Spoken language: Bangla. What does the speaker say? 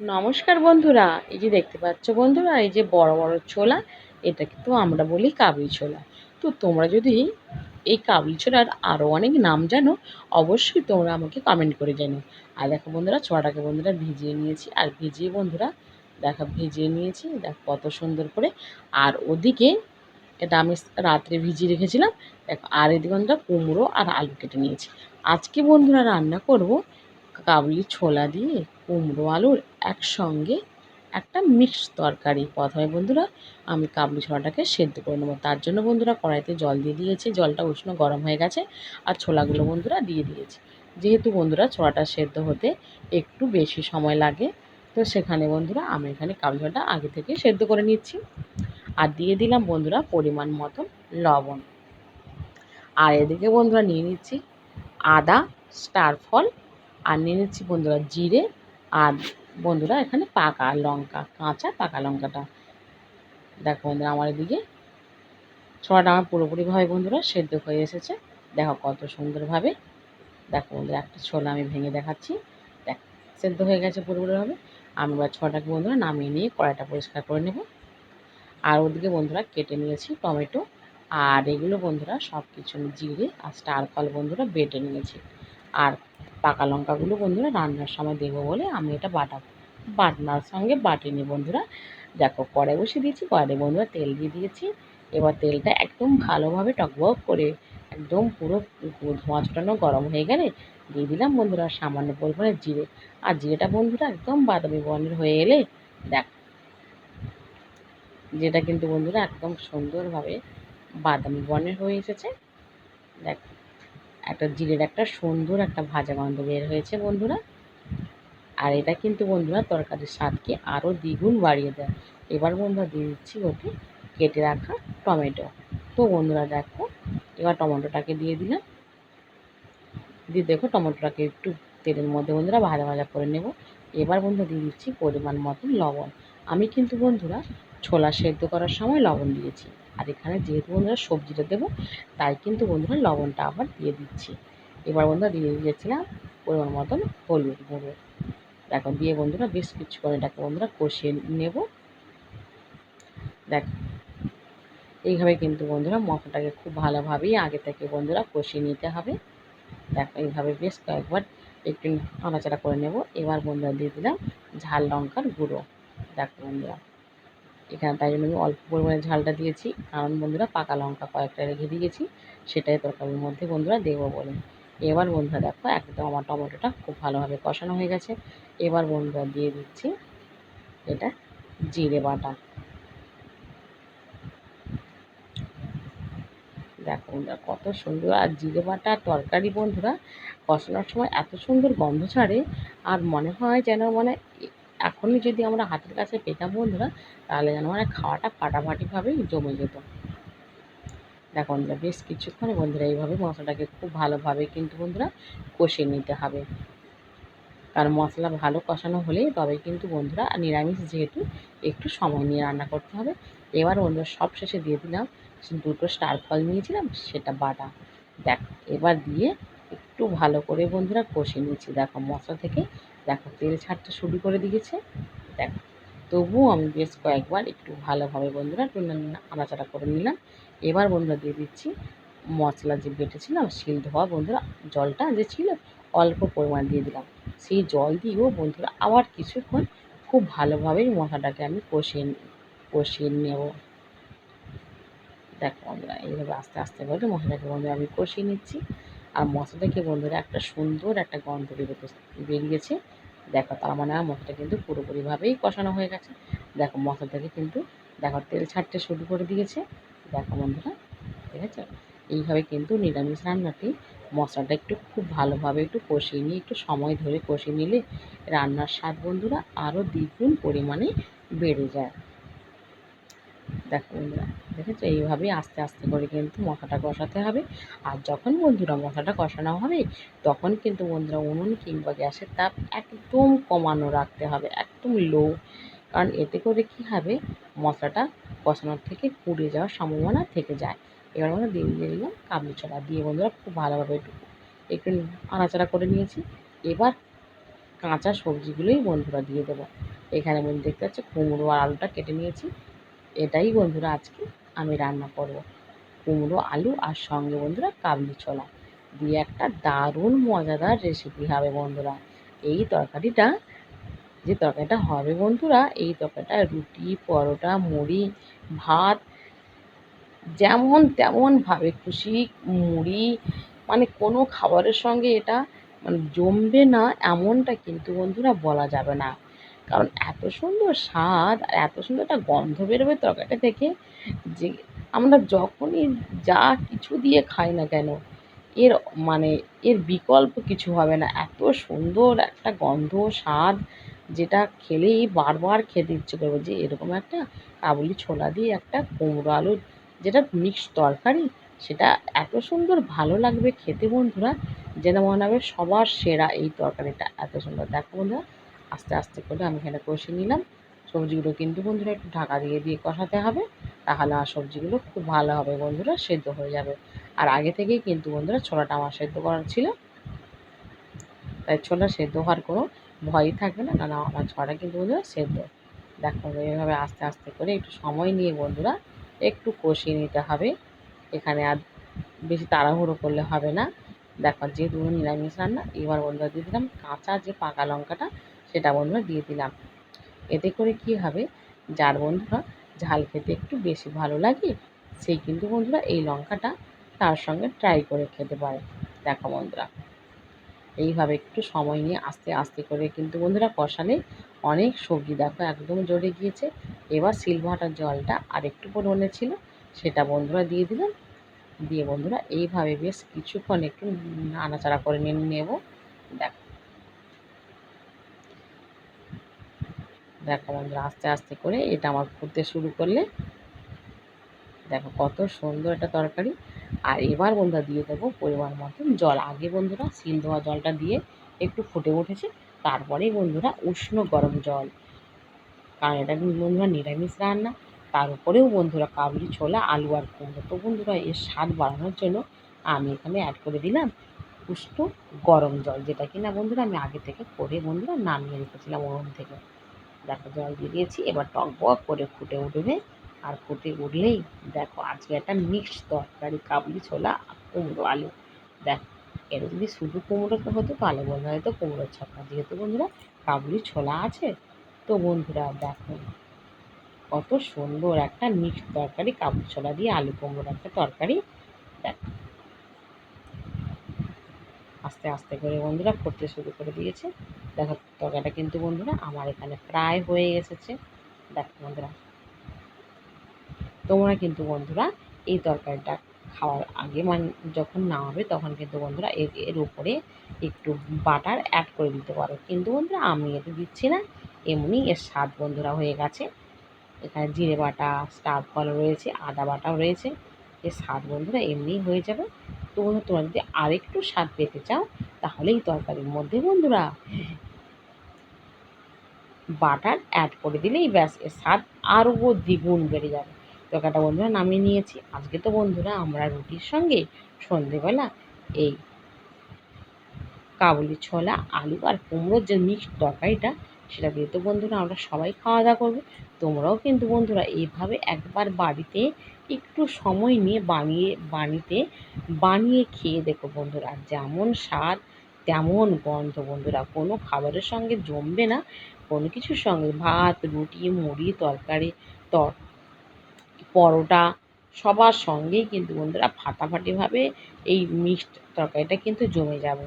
নমস্কার বন্ধুরা, এই যে দেখতে পাচ্ছ বন্ধুরা, এই যে বড় বড় ছোলা, এটা কিন্তু আমরা বলি কাবলি ছোলা। তো তোমরা যদি এই কাবলি ছোলার আরও অনেক নাম জানো, অবশ্যই তোমরা আমাকে কমেন্ট করে জানো আর দেখো বন্ধুরা, ছোলাটাকে বন্ধুরা ভিজিয়ে নিয়েছি। আর ভিজিয়ে বন্ধুরা, দেখো ভিজিয়ে নিয়েছি, দেখ কত সুন্দর করে। আর ওদিকে এটা আমি রাত্রে ভিজিয়ে রেখেছিলাম, দেখো আর এদিকে বন্ধুরা কুমড়ো আর আলু কেটে নিয়েছি। আজকে বন্ধুরা রান্না করব কাবলি ছোলা দিয়ে কুমড়ো আলুর একসঙ্গে একটা মিক্স তরকারি। প্রথমে বন্ধুরা, আমি কাবলি ছোলাটাকে সেদ্ধ করে নেব। তার জন্য বন্ধুরা কড়াইতে জল দিয়ে দিয়েছি। জলটা উষ্ণ গরম হয়ে গেছে আর ছোলাগুলো বন্ধুরা দিয়ে দিয়েছি। যেহেতু বন্ধুরা ছোলাটা সেদ্ধ হতে একটু বেশি সময় লাগে, তো সেখানে বন্ধুরা আমি এখানে কাবলি ছোলাটা আগে থেকে সেদ্ধ করে নিচ্ছি। আর দিয়ে দিলাম বন্ধুরা পরিমাণ মতন লবণ। আর এদিকে বন্ধুরা নিয়ে নিচ্ছি আদা, স্টার ফল আর নিয়ে নিচ্ছি বন্ধুরা জিরে আর বন্ধুরা এখানে পাকা লঙ্কা, কাঁচা পাকা লঙ্কাটা। দেখো বন্ধুরা আমার এদিকে ছোলাটা আমার পুরোপুরিভাবে বন্ধুরা সেদ্ধ হয়ে এসেছে। দেখো কত সুন্দরভাবে। দেখো বন্ধুরা একটা ছোলা আমি ভেঙে দেখাচ্ছি। দেখ, সেদ্ধ হয়ে গেছে পুরোপুরিভাবে। আমি এবার ছোলাটাকে বন্ধুরা নামিয়ে নিয়ে কড়াইটা পরিষ্কার করে নেব। আর ওদিকে বন্ধুরা কেটে নিয়েছি টমেটো। আর এগুলো বন্ধুরা সব কিছু জিরে আর স্টার ফল বন্ধুরা বেটে নিয়েছি। আর পাকা লঙ্কাগুলো বন্ধুরা রান্নার সময় দেবো বলে আমি এটা বাটা বাটনার সঙ্গে বাটিনি বন্ধুরা, দেখো কড়াই বসে দিয়েছি কড়াই বন্ধুরা তেল দিয়ে দিয়েছি। এবার তেলটা একদম ভালোভাবে টকবক করে একদম পুরো ধোঁয়া ছোটানো গরম হয়ে গেলে দিয়ে দিলাম বন্ধুরা সামান্য পরিমাণে জিরে। আর জিরেটা বন্ধুরা একদম বাদামি বর্ণের হয়ে এলে দেখ, যেটা কিন্তু বন্ধুরা একদম সুন্দরভাবে বাদামি বর্ণের হয়ে এসেছে। দেখ একটা জিরের একটা সুন্দর একটা ভাজা গন্ধ বের হয়েছে, বন্ধুরা। আর এটা কিন্তু, বন্ধুরা, তরকারির স্বাদকে আরও দ্বিগুণ বাড়িয়ে দেয়। এবার, বন্ধুরা, দিয়ে দিচ্ছি ওতে কেটে রাখা টমেটো। তো, বন্ধুরা, দেখো, এবার টমেটোটাকে দিয়ে দিলাম। দিয়ে দেখো, টমেটোটাকে একটু তেলের মধ্যে, বন্ধুরা, ভাজা ভাজা করে নেব। এবার, বন্ধুরা, দিয়ে দিচ্ছি পরিমাণ মতন লবণ। আমি কিন্তু বন্ধুরা ছোলা সেদ্ধ করার সময় লবণ দিয়েছি। আর এখানে যেহেতু বন্ধুরা সবজিটা দেবো, তাই কিন্তু বন্ধুরা লবণটা আবার দিয়ে দিচ্ছি। এবার বন্ধুরা দিয়ে দিয়েছিলাম পরিমাণ মতন হলুদ গুঁড়ো। দেখো দিয়ে বন্ধুরা বেশ কিছুক্ষণ এটাকে বন্ধুরা কষিয়ে নেব। দেখ, এইভাবে কিন্তু বন্ধুরা মশলাটাকে খুব ভালোভাবেই আগে থেকে বন্ধুরা কষিয়ে নিতে হবে। দেখো, এইভাবে বেশ কয়েকবার একটু নাড়াচাড়া করে নেব। এবার বন্ধুরা দিয়ে দিলাম ঝাল লঙ্কার গুঁড়ো। দেখো বন্ধুরা। এখানে তাই জন্য আমি অল্প পরিমাণে ঝালটা দিয়েছি। কারণ বন্ধুরা পাকা লঙ্কা কয়েকটা রেখে দিয়েছি, সেটাই তরকারির মধ্যে বন্ধুরা দেবো বলে। এবার বন্ধুরা দেখো, একদম আমার টমেটোটা খুব ভালোভাবে কষানো হয়ে গেছে। এবার বন্ধুরা দিয়ে দিচ্ছি এটা জিরে বাটা। দেখো বন্ধুরা, কত সুন্দর। আর জিরে বাটা তরকারি বন্ধুরা কষানোর সময় এত সুন্দর গন্ধ ছাড়ে, আর মনে হয় যেন মানে এখনই যদি আমরা হাতের কাছে পেতাম বন্ধুরা, তাহলে যেন মানে খাওয়াটা ফাটাফাটিভাবেই জমে যেত। দেখো বন্ধুরা বেশ কিছুক্ষণ বন্ধুরা এইভাবে মশলাটাকে খুব ভালোভাবে কিন্তু বন্ধুরা কষিয়ে নিতে হবে। কারণ মশলা ভালো কষানো হলে তবে কিন্তু বন্ধুরা নিরামিষ যেহেতু, একটু সময় নিয়ে রান্না করতে হবে। এবার বন্ধুরা সব শেষে দিয়ে দিলাম দুটো স্টার ফল নিয়েছিলাম, সেটা বাটা। দেখ, এবার দিয়ে একটু ভালো করে বন্ধুরা কষিয়ে নিয়েছি। দেখো, মশলা থেকে দেখো, তেল ছাড়তে শুরু করে দিয়েছে। দেখো, তবুও আমি বেশ কয়েকবার একটু ভালোভাবে বন্ধুরা একটু নাড়াচাড়া করে নিলাম। এবার বন্ধুরা দিয়ে দিচ্ছি মশলা যে বেটেছিলাম, শিল ধোয়া বন্ধুরা, জলটা যে ছিল অল্প পরিমাণ দিয়ে দিলাম। সেই জল দিয়েও বন্ধুরা আবার কিছুক্ষণ খুব ভালোভাবে মশলাটাকে আমি কষিয়ে কষিয়ে নেব। দেখো বন্ধুরা, এইভাবে আস্তে আস্তে করে মশলাটাকে বন্ধুরা আমি কষিয়ে নিচ্ছি। আর মশলা বন্ধুরা একটা সুন্দর একটা গন্ধ বেরোতে, বেরিয়েছে। দেখো তার মানে আমার মশলাটা কিন্তু পুরোপুরিভাবেই কষানো হয়ে গেছে। দেখো মশলাটাকে কিন্তু দেখো তেল ছাড়তে শুরু করে দিয়েছে। দেখো বন্ধুরা ঠিক আছে এইভাবে কিন্তু নিরামিষ রান্নাটি মশলাটা একটু খুব ভালোভাবে একটু কষিয়ে নিয়ে, একটু সময় ধরে কষিয়ে নিলে রান্নার স্বাদ বন্ধুরা আরও দ্বিগুণ পরিমাণে বেড়ে যায়। দেখো বন্ধুরা, দেখেছ? এইভাবেই আস্তে আস্তে করে কিন্তু মশলাটা কষাতে হবে। আর যখন বন্ধুরা মশলাটা কষানো হবে, তখন কিন্তু বন্ধুরা উনুন কিংবা গ্যাসের তাপ একদম কমানো রাখতে হবে, একদম লো কারণ এতে করে কী হবে? মশলাটা কষানোর থেকে পুড়ে যাওয়ার সম্ভাবনা থেকে যায়। এবার আমরা দিয়ে দিয়ে দিলাম কাবলি ছোলা দিয়ে বন্ধুরা খুব ভালোভাবে একটু একটু নাড়াচাড়া করে নিয়েছি। এবার কাঁচা সবজিগুলোই বন্ধুরা দিয়ে দেবো। এখানে বন্ধু দেখতে পাচ্ছ? কুমড়ো আর আলুটা কেটে নিয়েছি। এটাই বন্ধুরা আজকে আমি রান্না করব। কুমড়ো, আলু আর সঙ্গে বন্ধুরা কাবলি ছোলা। দিয়ে একটা দারুণ মজাদার রেসিপি হবে বন্ধুরা। এই তরকারিটা, যে তরকারিটা হবে বন্ধুরা, এই তরকারিটা রুটি, পরোটা, মুড়ি, ভাত, যেমন তেমনভাবে খুশি, মুড়ি মানে কোনো খাবারের সঙ্গে এটা মানে জমবে না, এমনটা কিন্তু বন্ধুরা বলা যাবে না। কারণ এত সুন্দর স্বাদ আর এত সুন্দর একটা গন্ধ বেরোবে তরকারিটা থেকে যে আমরা যখনই যা কিছু দিয়ে খাই না কেন, এর মানে এর বিকল্প কিছু হবে না। এত সুন্দর একটা গন্ধ, স্বাদ যেটা খেলেই বারবার খেতে ইচ্ছে করবে যে এরকম একটা কাবুলি ছোলা দিয়ে একটা কুমড়ো আলুর যেটা মিক্সড তরকারি, সেটা এত সুন্দর ভালো লাগবে খেতে বন্ধুরা, যেন মনে হবে সবার সেরা এই তরকারিটা এত সুন্দর। দেখো বন্ধুরা আস্তে আস্তে করে আমি এখানে কষে নিলাম। সবজিগুলো কিন্তু বন্ধুরা একটু ঢাকা দিয়ে দিয়ে কষাতে হবে। তাহলে আর সবজিগুলো খুব ভালো হবে বন্ধুরা, সেদ্ধ হয়ে যাবে। আর আগে থেকেই কিন্তু বন্ধুরা ছোলাটা আমার সেদ্ধ করার ছিল। তাই ছোলা সেদ্ধ হওয়ার কোনো ভয়ই থাকবে না কারণ আমার ছোলাটা কিন্তু বন্ধুরা সেদ্ধ। দেখো এইভাবে আস্তে আস্তে করে একটু সময় নিয়ে বন্ধুরা একটু কষিয়ে নিতে হবে। এখানে আর বেশি তাড়াহুড়ো করলে হবে না। দেখো যেহেতু নিরামিষ রান্না, এবার বন্ধুরা দিয়ে দিলাম কাঁচা যে পাকা লঙ্কাটা সেটা বন্ধুরা দিয়ে দিলাম। এতে করে কি হবে? যার বন্ধুরা ঝাল খেতে একটু বেশি ভালো লাগে সেই কিন্তু বন্ধুরা এই লঙ্কাটা তার সঙ্গে ট্রাই করে খেতে পারে। দেখো বন্ধুরা, এইভাবে একটু সময় নিয়ে আস্তে আস্তে করে কিন্তু বন্ধুরা কষালে অনেক সবজি দেখো একদম জড়ে গিয়েছে। এবার সিলভাটার জলটা আর একটু পরিমাণে ছিল, সেটা বন্ধুরা দিয়ে দিলাম। দিয়ে বন্ধুরা এইভাবে বেশ কিছুক্ষণ একটু নাড়াচাড়া করে নিয়ে নেব। দেখো দেখো বন্ধুরা, আস্তে আস্তে করে এটা আমার ফুটতে শুরু করলে দেখো কত সুন্দর একটা তরকারি। আর এবার বন্ধুরা দিয়ে দেবো পরিমাণ মতন জল। আগে বন্ধুরা সিল ধোয়া জলটা দিয়ে একটু ফুটে উঠেছে, তারপরেই বন্ধুরা উষ্ণ গরম জল। কারণ এটা বন্ধুরা নিরামিষ রান্না, তার উপরেও বন্ধুরা কাবলি, ছোলা, আলু আর কুমড়ো। তো বন্ধুরা এর স্বাদ বাড়ানোর জন্য আমি এখানে অ্যাড করে দিলাম উষ্ণ গরম জল, যেটা কিনা বন্ধুরা আমি আগে থেকে করে বন্ধুরা নামিয়ে রেখেছিলাম ওরম থেকে। দেখো জল দিয়ে দিয়েছি, এবার টক বক করে ফুটে উঠবে। আর ফুটে উঠলেই দেখো আজকে একটা মিক্সড তরকারি, কাবলি ছোলা কুমড়ো আলু। দেখ এটা যদি শুধু কুমড়োতে হতো তাহলে বন্ধুরা হয়তো কুমড়োর ছক্কা যেহেতু বন্ধুরা কাবলি ছোলা আছে, তো বন্ধুরা দেখো কত সুন্দর একটা মিক্সড তরকারি, কাবলি ছোলা দিয়ে আলু কুমড়োর একটা তরকারি। দেখ, আস্তে আস্তে করে বন্ধুরা করতে শুরু করে দিয়েছে। দেখো, তরকারিটা কিন্তু বন্ধুরা আমার এখানে প্রায় হয়ে এসেছে। দেখো বন্ধুরা, তোমরা কিন্তু বন্ধুরা এই তরকারিটা খাওয়ার আগে মানে যখন নামাবে তখন কিন্তু বন্ধুরা এর এর উপরে একটু বাটার অ্যাড করে দিতে পারো। কিন্তু বন্ধুরা আমি এতে দিচ্ছি না, এমনি এর স্বাদ বন্ধুরা হয়ে গেছে। এখানে জিরে বাটা স্টার ফল রয়েছে, আদা বাটাও রয়েছে, এর স্বাদ বন্ধুরা এমনিই হয়ে যাবে। তো তোমরা যদি আরেকটু স্বাদ পেতে চাও, তাহলে এই তরকারির মধ্যে বন্ধুরা বাটার অ্যাড করে দিলেই ব্যাস, এর স্বাদ আরও দ্বিগুণ বেড়ে যাবে। তরকারিটা বন্ধুরা নামিয়ে নিয়েছি। আজকে তো বন্ধুরা আমরা রুটির সঙ্গে সন্ধেবেলা এই কাবুলি ছোলা, আলু আর কুমড়োর যে মিক্সড তরকারিটা, সেটা দিয়ে তো বন্ধুরা আমরা সবাই খাওয়া দাওয়া করব। তোমরাও কিন্তু বন্ধুরা এইভাবে একবার বাড়িতে একটু সময় নিয়ে বানিয়ে, বানিতে, বানিয়ে খেয়ে দেখো বন্ধুরা, যেমন স্বাদ তেমন গন্ধ বন্ধুরা। কোনো খাবারের সঙ্গে জমবে না। কোনো কিছুর সঙ্গে ভাত, রুটি, মুড়ি, তরকারি, তর, পরোটা সবার সঙ্গেই কিন্তু বন্ধুরা ফাটাফাটিভাবে এই মিক্সড তরকারিটা কিন্তু জমে যাবে।